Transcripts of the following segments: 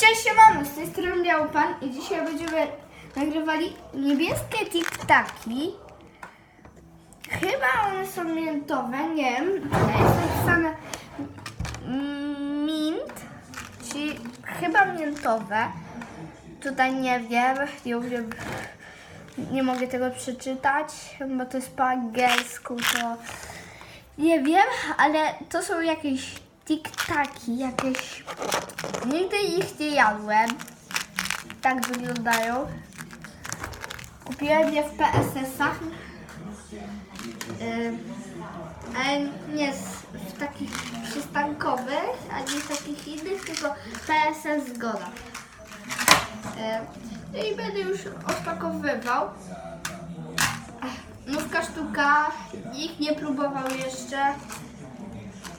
Cześć, siemano, z tej strony Pan i dzisiaj będziemy nagrywali niebieskie tiktaki. Chyba one są miętowe, nie wiem. Jest napisane mint, czyli chyba miętowe. Tutaj nie wiem, nie wiem, nie mogę tego przeczytać, bo to jest po angielsku, to nie wiem, ale to są jakieś tiktaki, jakieś... Nigdy ich nie jadłem. Tak wyglądają. Kupiłem je w PSS-ach. Ale nie w takich przystankowych, ani w takich innych, tylko PSS Zgoda. Yy, I będę już odpakowywał. Nówka sztuka, nikt nie próbował jeszcze.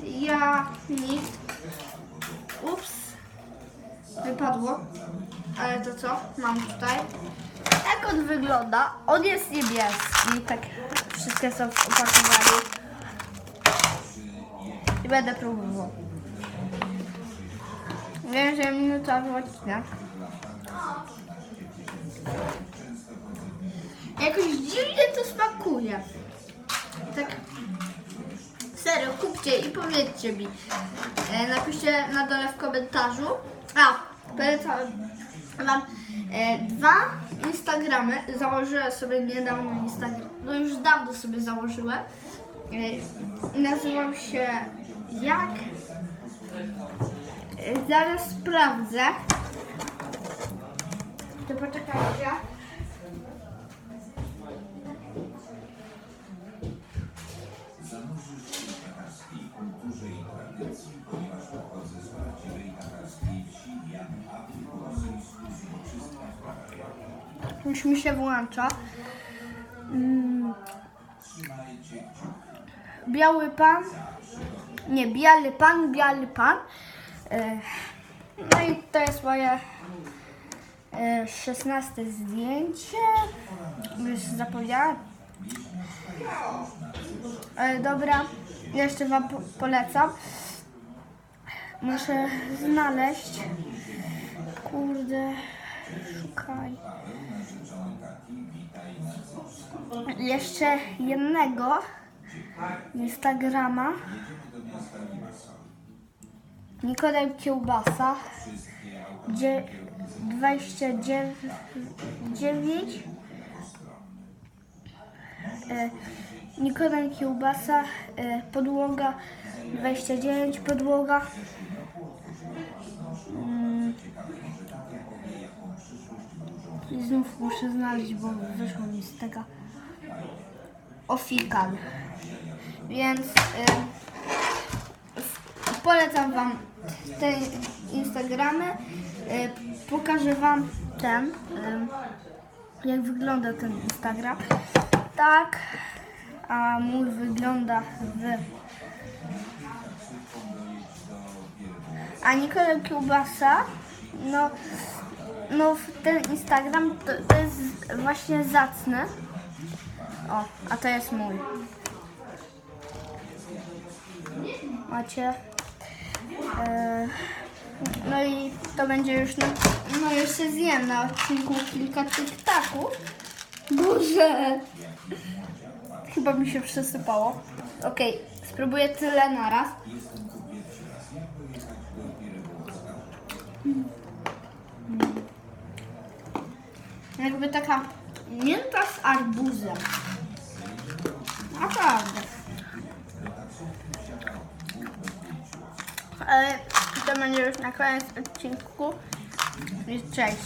Ja nikt. Ups. Wypadło. Ale to co? Mam tutaj. Tak on wygląda. On jest niebieski. Tak wszystkie są w opakowaniu. I będę próbował. Wiem, że minutowy odcinek. Jakoś dziwnie to smakuje. Tak serio, kupcie i powiedzcie mi. E, napiszcie na dole w komentarzu. A, polecam wam e, dwa Instagramy. Założyłem sobie niedawno Instagram. No już dawno sobie założyłem. E, nazywał się jak? E, zaraz sprawdzę. To poczekajcie. Już mi się włącza. Mm. Biały pan. Nie, biały pan, biały pan. E, No i to jest moje e, 16 zdjęcie. Już zapomniałam. E, Dobra, jeszcze wam po- polecam. Muszę znaleźć. Kurde, szukaj. Jeszcze jednego Instagrama. Nikodem Kiełbasa. Dzie- 29 e, Nikodem Kiełbasa e, podłoga 29 podłoga Mm. I znów muszę znaleźć, bo wyszło mi z tego ofikal. Więc y, polecam Wam te Instagramy. Y, pokażę Wam ten, y, jak wygląda ten Instagram. Tak, a mój wygląda w... A Nikola Kiełbasa, no, no ten Instagram to, to jest właśnie zacny. O, a to jest mój. Macie. E, no i to będzie już na. No już się zjem na odcinku kilka tiktaków. Boże! Chyba mi się przesypało. Okej, spróbuję tyle naraz. Jakby taka mięta z arbuzem. Naprawdę. Ale to będzie już na koniec odcinku. I cześć.